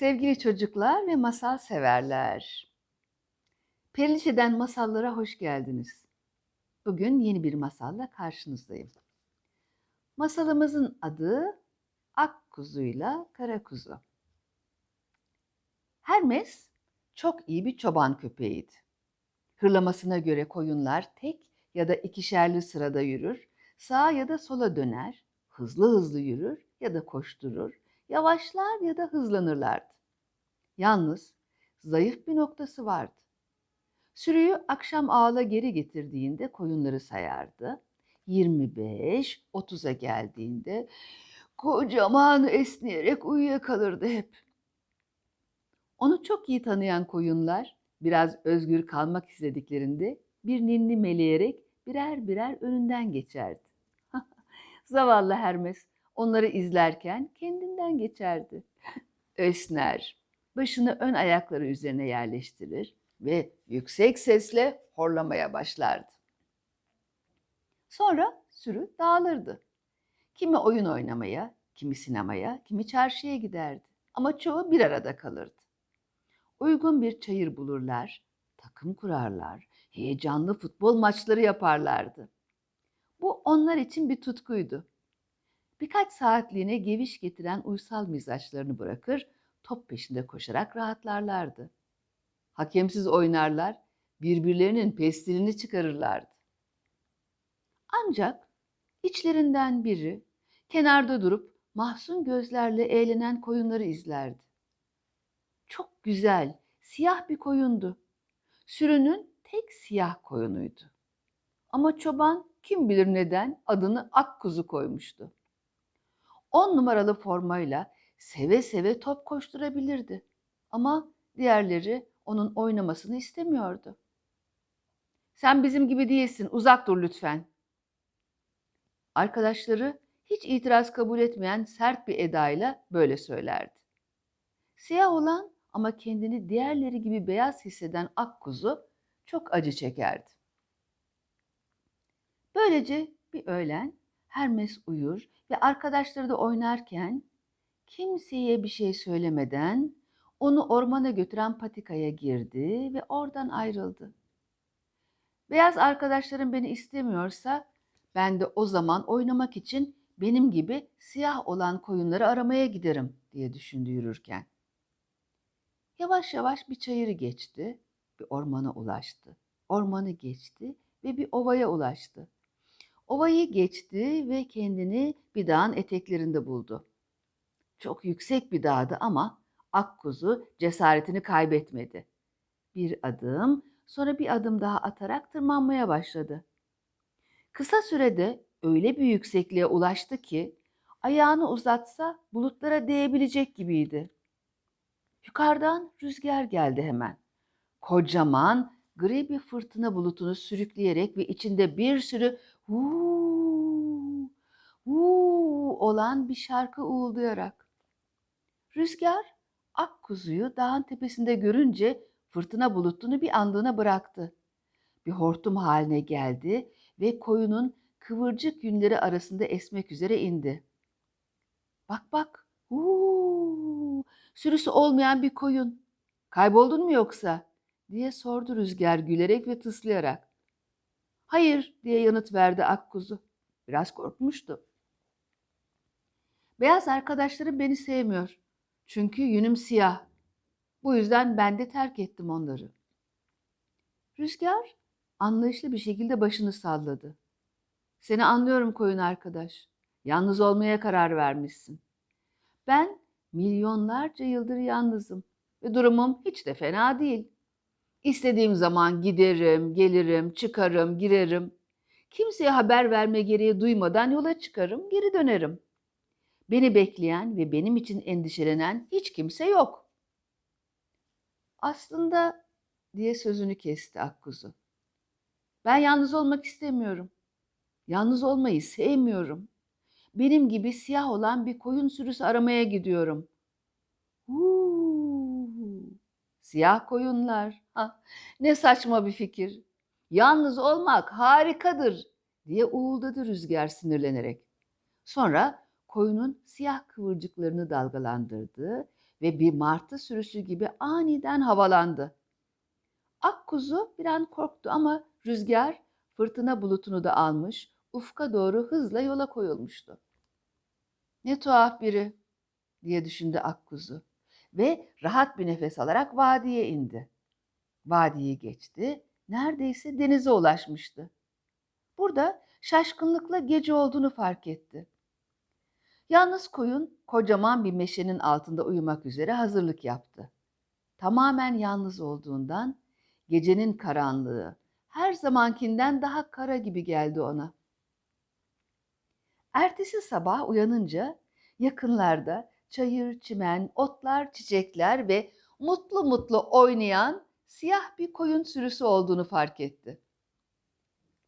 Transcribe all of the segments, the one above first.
Sevgili çocuklar ve masal severler. Periliçe'den masallara hoş geldiniz. Bugün yeni bir masalla karşınızdayım. Masalımızın adı Ak Kuzuyla Kara Kuzu. Hermes çok iyi bir çoban köpeğiydi. Hırlamasına göre koyunlar tek ya da ikişerli sırada yürür, sağa ya da sola döner, hızlı hızlı yürür ya da koşturur, yavaşlar ya da hızlanırlardı. Yalnız zayıf bir noktası vardı. Sürüyü akşam ağla geri getirdiğinde koyunları sayardı. 25, 30'a geldiğinde kocaman esneyerek uyuyakalırdı hep. Onu çok iyi tanıyan koyunlar biraz özgür kalmak istediklerinde bir ninni meleyerek birer birer önünden geçerdi. Zavallı Hermes onları izlerken kendinden geçerdi. Esner, başını ön ayakları üzerine yerleştirir ve yüksek sesle horlamaya başlardı. Sonra sürü dağılırdı. Kimi oyun oynamaya, kimi sinemaya, kimi çarşıya giderdi. Ama çoğu bir arada kalırdı. Uygun bir çayır bulurlar, takım kurarlar, heyecanlı futbol maçları yaparlardı. Bu onlar için bir tutkuydu. Birkaç saatliğine geviş getiren uysal mizaçlarını bırakır, top peşinde koşarak rahatlarlardı. Hakemsiz oynarlar, birbirlerinin pestilini çıkarırlardı. Ancak içlerinden biri kenarda durup mahzun gözlerle eğlenen koyunları izlerdi. Çok güzel, siyah bir koyundu. Sürünün tek siyah koyunuydu. Ama çoban kim bilir neden adını Akkuzu koymuştu. On numaralı formayla seve seve top koşturabilirdi. Ama diğerleri onun oynamasını istemiyordu. Sen bizim gibi değilsin, uzak dur lütfen. Arkadaşları hiç itiraz kabul etmeyen sert bir edayla böyle söylerdi. Siyah olan ama kendini diğerleri gibi beyaz hisseden akkuzu çok acı çekerdi. Böylece bir öğlen Hermes uyur ve arkadaşları da oynarken kimseye bir şey söylemeden onu ormana götüren patikaya girdi ve oradan ayrıldı. Beyaz arkadaşlarım beni istemiyorsa ben de o zaman oynamak için benim gibi siyah olan koyunları aramaya giderim diye düşündü yürürken. Yavaş yavaş bir çayırı geçti, bir ormana ulaştı. Ormanı geçti ve bir ovaya ulaştı. Ovayı geçti ve kendini bir dağın eteklerinde buldu. Çok yüksek bir dağdı ama Akkuzu cesaretini kaybetmedi. Bir adım, sonra bir adım daha atarak tırmanmaya başladı. Kısa sürede öyle bir yüksekliğe ulaştı ki ayağını uzatsa bulutlara değebilecek gibiydi. Yukarıdan rüzgar geldi hemen. Kocaman gri bir fırtına bulutunu sürükleyerek ve içinde bir sürü huu, huu olan bir şarkı uğuldayarak. Rüzgar ak kuzuyu dağın tepesinde görünce fırtına bulutunu bir andığına bıraktı. Bir hortum haline geldi ve koyunun kıvırcık yünleri arasında esmek üzere indi. Bak bak, huu, sürüsü olmayan bir koyun. Kayboldun mu yoksa? diye sordu rüzgar gülerek ve tıslayarak. Hayır diye yanıt verdi akkuzu. Biraz korkmuştu. Beyaz arkadaşlarım beni sevmiyor. Çünkü yünüm siyah. Bu yüzden ben de terk ettim onları. Rüzgar anlayışlı bir şekilde başını salladı. Seni anlıyorum koyun arkadaş. Yalnız olmaya karar vermişsin. Ben milyonlarca yıldır yalnızım ve durumum hiç de fena değil. İstediğim zaman giderim, gelirim, çıkarım, girerim. Kimseye haber verme gereği duymadan yola çıkarım, geri dönerim. Beni bekleyen ve benim için endişelenen hiç kimse yok. Aslında diye sözünü kesti Akkuzu. Ben yalnız olmak istemiyorum. Yalnız olmayı sevmiyorum. Benim gibi siyah olan bir koyun sürüsü aramaya gidiyorum. Huu, siyah koyunlar. Ha, ne saçma bir fikir. Yalnız olmak harikadır diye uğuldadı rüzgar sinirlenerek. Sonra koyunun siyah kıvırcıklarını dalgalandırdı ve bir martı sürüsü gibi aniden havalandı. Akkuzu bir an korktu ama rüzgar fırtına bulutunu da almış, ufka doğru hızla yola koyulmuştu. Ne tuhaf biri diye düşündü Akkuzu ve rahat bir nefes alarak vadiye indi. Vadiyi geçti, neredeyse denize ulaşmıştı. Burada şaşkınlıkla gece olduğunu fark etti. Yalnız koyun kocaman bir meşenin altında uyumak üzere hazırlık yaptı. Tamamen yalnız olduğundan gecenin karanlığı her zamankinden daha kara gibi geldi ona. Ertesi sabah uyanınca yakınlarda çayır, çimen, otlar, çiçekler ve mutlu mutlu oynayan siyah bir koyun sürüsü olduğunu fark etti.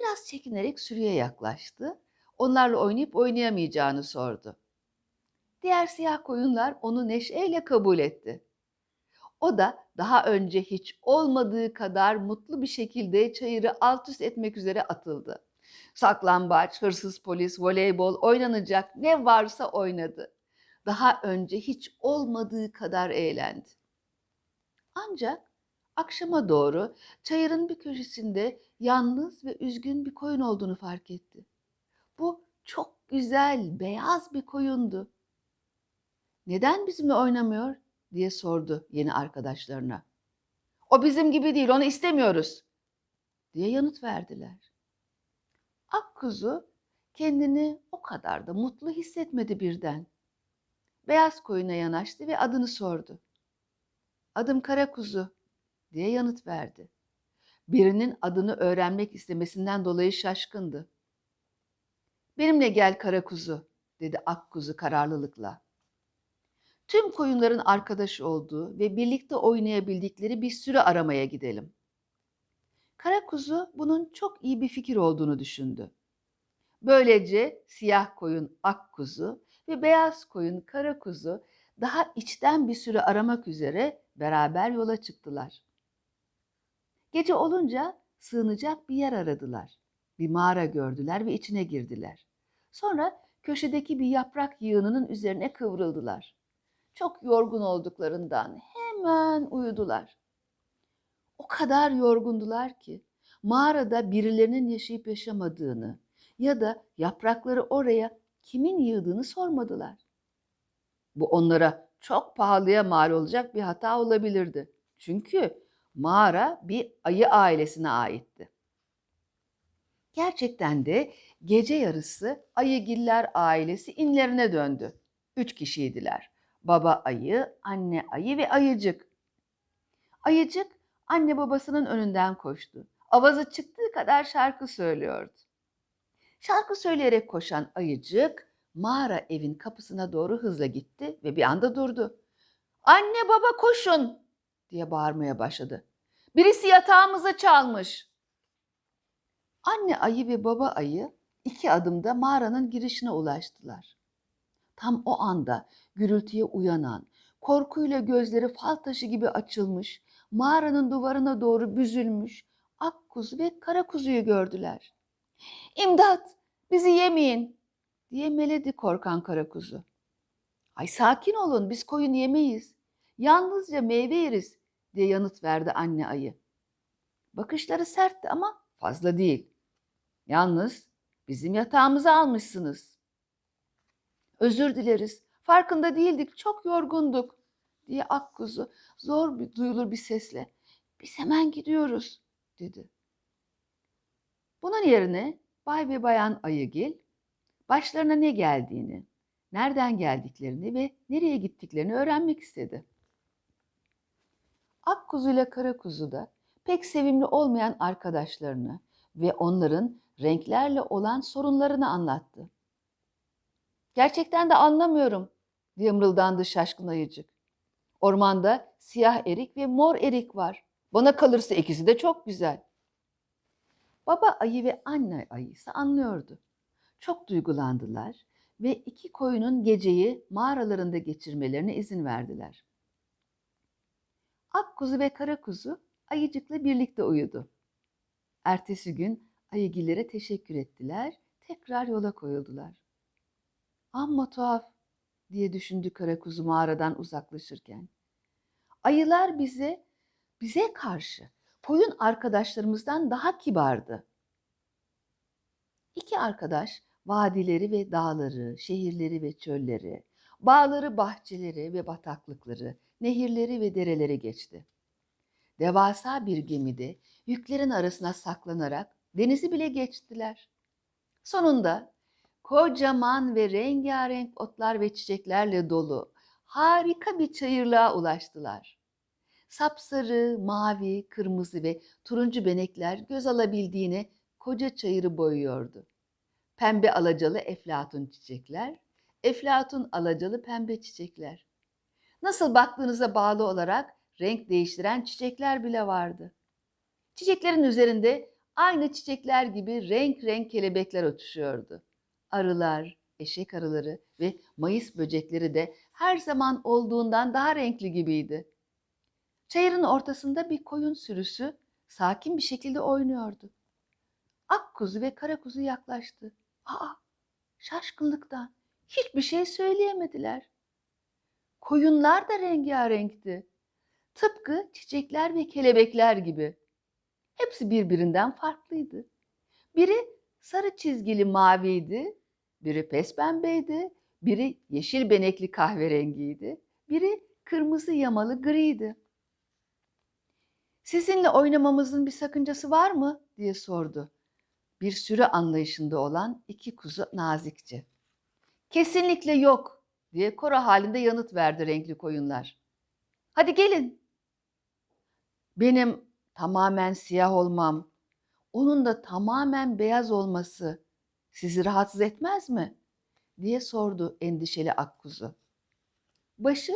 Biraz çekinerek sürüye yaklaştı. Onlarla oynayıp oynayamayacağını sordu. Diğer siyah koyunlar onu neşeyle kabul etti. O da daha önce hiç olmadığı kadar mutlu bir şekilde çayırı alt üst etmek üzere atıldı. Saklambaç, hırsız polis, voleybol oynanacak ne varsa oynadı. Daha önce hiç olmadığı kadar eğlendi. Ancak akşama doğru çayırın bir köşesinde yalnız ve üzgün bir koyun olduğunu fark etti. Bu çok güzel, beyaz bir koyundu. Neden bizimle oynamıyor diye sordu yeni arkadaşlarına. O bizim gibi değil, onu istemiyoruz diye yanıt verdiler. Akkuzu kendini o kadar da mutlu hissetmedi birden. Beyaz koyuna yanaştı ve adını sordu. Adım Karakuzu diye yanıt verdi. Birinin adını öğrenmek istemesinden dolayı şaşkındı. Benimle gel Karakuzu dedi Akkuzu kararlılıkla. Tüm koyunların arkadaş olduğu ve birlikte oynayabildikleri bir sürü aramaya gidelim. Karakuzu bunun çok iyi bir fikir olduğunu düşündü. Böylece siyah koyun Akkuzu ve beyaz koyun Karakuzu daha içten bir sürü aramak üzere beraber yola çıktılar. Gece olunca sığınacak bir yer aradılar. Bir mağara gördüler ve içine girdiler. Sonra köşedeki bir yaprak yığınının üzerine kıvrıldılar. Çok yorgun olduklarından hemen uyudular. O kadar yorgundular ki mağarada birilerinin yaşayıp yaşamadığını ya da yaprakları oraya kimin yığdığını sormadılar. Bu onlara çok pahalıya mal olacak bir hata olabilirdi. Çünkü mağara bir ayı ailesine aitti. Gerçekten de gece yarısı ayıgiller ailesi inlerine döndü. Üç kişiydiler. Baba ayı, anne ayı ve ayıcık. Ayıcık anne babasının önünden koştu. Avazı çıktığı kadar şarkı söylüyordu. Şarkı söyleyerek koşan ayıcık mağara evin kapısına doğru hızla gitti ve bir anda durdu. Anne baba koşun diye bağırmaya başladı. Birisi yatağımızı çalmış. Anne ayı ve baba ayı iki adımda mağaranın girişine ulaştılar. Tam o anda gürültüye uyanan, korkuyla gözleri fal taşı gibi açılmış, mağaranın duvarına doğru büzülmüş ak kuzu ve kara kuzuyu gördüler. İmdat, bizi yemeyin diye meledi korkan kara kuzu. Ay sakin olun, biz koyun yemeyiz. Yalnızca meyve yeriz diye yanıt verdi anne ayı. Bakışları sertti ama fazla değil. Yalnız bizim yatağımızı almışsınız. Özür dileriz. Farkında değildik. Çok yorgunduk." diye Akkuzu zor bir duyulur bir sesle "Biz hemen gidiyoruz." dedi. Bunun yerine Bay ve Bayan Ayıgil başlarına ne geldiğini, nereden geldiklerini ve nereye gittiklerini öğrenmek istedi. Akkuzu ile Karakuzu da pek sevimli olmayan arkadaşlarını ve onların renklerle olan sorunlarını anlattı. Gerçekten de anlamıyorum diye mırıldandı şaşkın ayıcık. Ormanda siyah erik ve mor erik var. Bana kalırsa ikisi de çok güzel. Baba ayı ve anne ayı ise anlıyordu. Çok duygulandılar ve iki koyunun geceyi mağaralarında geçirmelerine izin verdiler. Akkuzu ve Karakuzu ayıcıkla birlikte uyudu. Ertesi gün ayıgillere teşekkür ettiler, tekrar yola koyuldular. Amma tuhaf diye düşündü kara kuzu mağaradan uzaklaşırken. Ayılar bize, bize karşı koyun arkadaşlarımızdan daha kibardı. İki arkadaş vadileri ve dağları, şehirleri ve çölleri, bağları, bahçeleri ve bataklıkları, nehirleri ve dereleri geçti. Devasa bir gemide yüklerin arasına saklanarak denizi bile geçtiler. Sonunda kocaman ve rengarenk otlar ve çiçeklerle dolu harika bir çayırlığa ulaştılar. Sapsarı, mavi, kırmızı ve turuncu benekler göz alabildiğine koca çayırı boyuyordu. Pembe alacalı eflatun çiçekler, eflatun alacalı pembe çiçekler. Nasıl baktığınıza bağlı olarak renk değiştiren çiçekler bile vardı. Çiçeklerin üzerinde aynı çiçekler gibi renk renk kelebekler uçuşuyordu. Arılar, eşek arıları ve mayıs böcekleri de her zaman olduğundan daha renkli gibiydi. Çayırın ortasında bir koyun sürüsü sakin bir şekilde oynuyordu. Ak kuzu ve kara kuzu yaklaştı. Aa, şaşkınlıktan hiçbir şey söyleyemediler. Koyunlar da rengarenkti. Tıpkı çiçekler ve kelebekler gibi. Hepsi birbirinden farklıydı. Biri sarı çizgili maviydi, biri pespembeydi, biri yeşil benekli kahverengiydi, biri kırmızı yamalı griydi. Sizinle oynamamızın bir sakıncası var mı? diye sordu. Bir sürü anlayışında olan iki kuzu nazikçe. Kesinlikle yok diye koro halinde yanıt verdi renkli koyunlar. Hadi gelin. Benim tamamen siyah olmam, onun da tamamen beyaz olması sizi rahatsız etmez mi? diye sordu endişeli akkuzu. Başı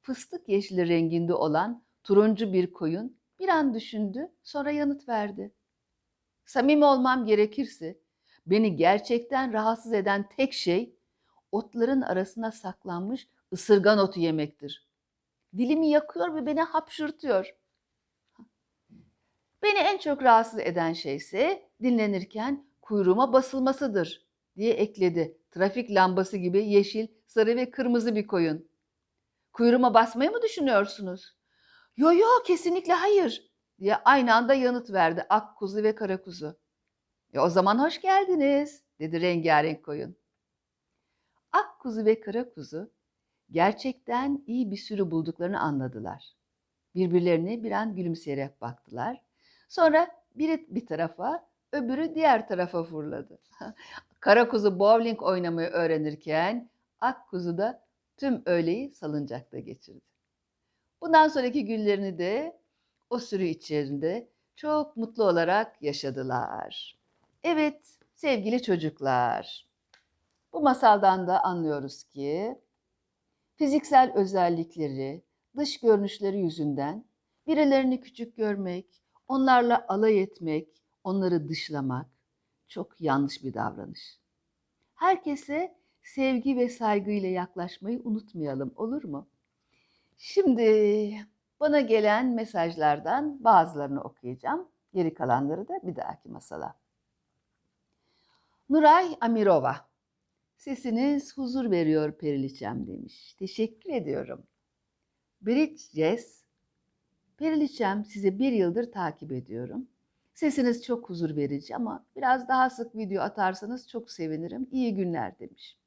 fıstık yeşili renginde olan turuncu bir koyun bir an düşündü, sonra yanıt verdi. Samimi olmam gerekirse beni gerçekten rahatsız eden tek şey otların arasına saklanmış ısırgan otu yemektir. Dilimi yakıyor ve beni hapşırtıyor. Beni en çok rahatsız eden şey ise dinlenirken kuyruğuma basılmasıdır diye ekledi. Trafik lambası gibi yeşil, sarı ve kırmızı bir koyun. Kuyruğuma basmayı mı düşünüyorsunuz? Yo yo kesinlikle hayır diye aynı anda yanıt verdi ak kuzu ve kara kuzu. E o zaman hoş geldiniz dedi rengarenk koyun. Ak kuzu ve kara kuzu gerçekten iyi bir sürü bulduklarını anladılar. Birbirlerine bir an gülümseyerek baktılar. Sonra biri bir tarafa, öbürü diğer tarafa fırladı. Kara kuzu bowling oynamayı öğrenirken ak kuzu da tüm öğleyi salıncakta geçirdi. Bundan sonraki günlerini de o sürü içerisinde çok mutlu olarak yaşadılar. Evet sevgili çocuklar, bu masaldan da anlıyoruz ki fiziksel özellikleri, dış görünüşleri yüzünden birilerini küçük görmek, onlarla alay etmek, onları dışlamak çok yanlış bir davranış. Herkese sevgi ve saygıyla yaklaşmayı unutmayalım olur mu? Şimdi bana gelen mesajlardan bazılarını okuyacağım. Geri kalanları da bir dahaki masala. Nuray Amirova. Sesiniz huzur veriyor Periliçem demiş. Teşekkür ediyorum. Bridges. Periliçem sizi bir yıldır takip ediyorum. Sesiniz çok huzur verici ama biraz daha sık video atarsanız çok sevinirim. İyi günler demiş.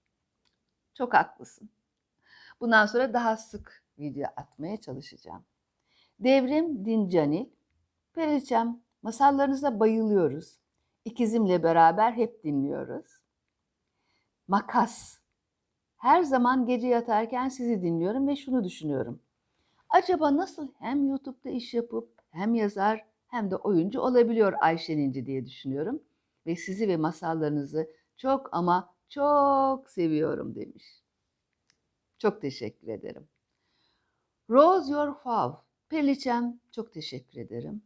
Çok haklısın. Bundan sonra daha sık video atmaya çalışacağım. Devrim Dincanil, Periçem, masallarınıza bayılıyoruz. İkizimle beraber hep dinliyoruz. Makas, her zaman gece yatarken sizi dinliyorum ve şunu düşünüyorum. Acaba nasıl hem YouTube'da iş yapıp hem yazar hem de oyuncu olabiliyor Ayşen İnci diye düşünüyorum. Ve sizi ve masallarınızı çok ama çok seviyorum demiş. Çok teşekkür ederim. Rose Your Fav. Perliçem çok teşekkür ederim.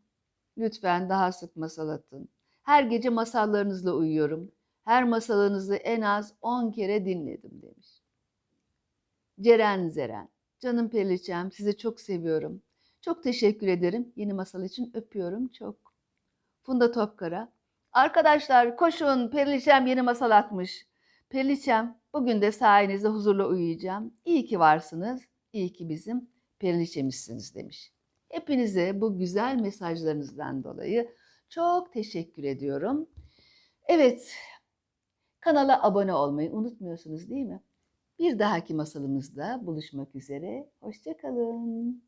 Lütfen daha sık masal atın. Her gece masallarınızla uyuyorum. Her masalınızı en az 10 kere dinledim demiş. Ceren Zeren. Canım Perliçem sizi çok seviyorum. Çok teşekkür ederim. Yeni masal için öpüyorum çok. Funda Topkara. Arkadaşlar koşun Perliçem yeni masal atmış. Periliçem, bugün de sayenizde huzurla uyuyacağım. İyi ki varsınız, iyi ki bizim periliçemizsiniz demiş. Hepinize bu güzel mesajlarınızdan dolayı çok teşekkür ediyorum. Evet, kanala abone olmayı unutmuyorsunuz değil mi? Bir dahaki masalımızda buluşmak üzere. Hoşçakalın.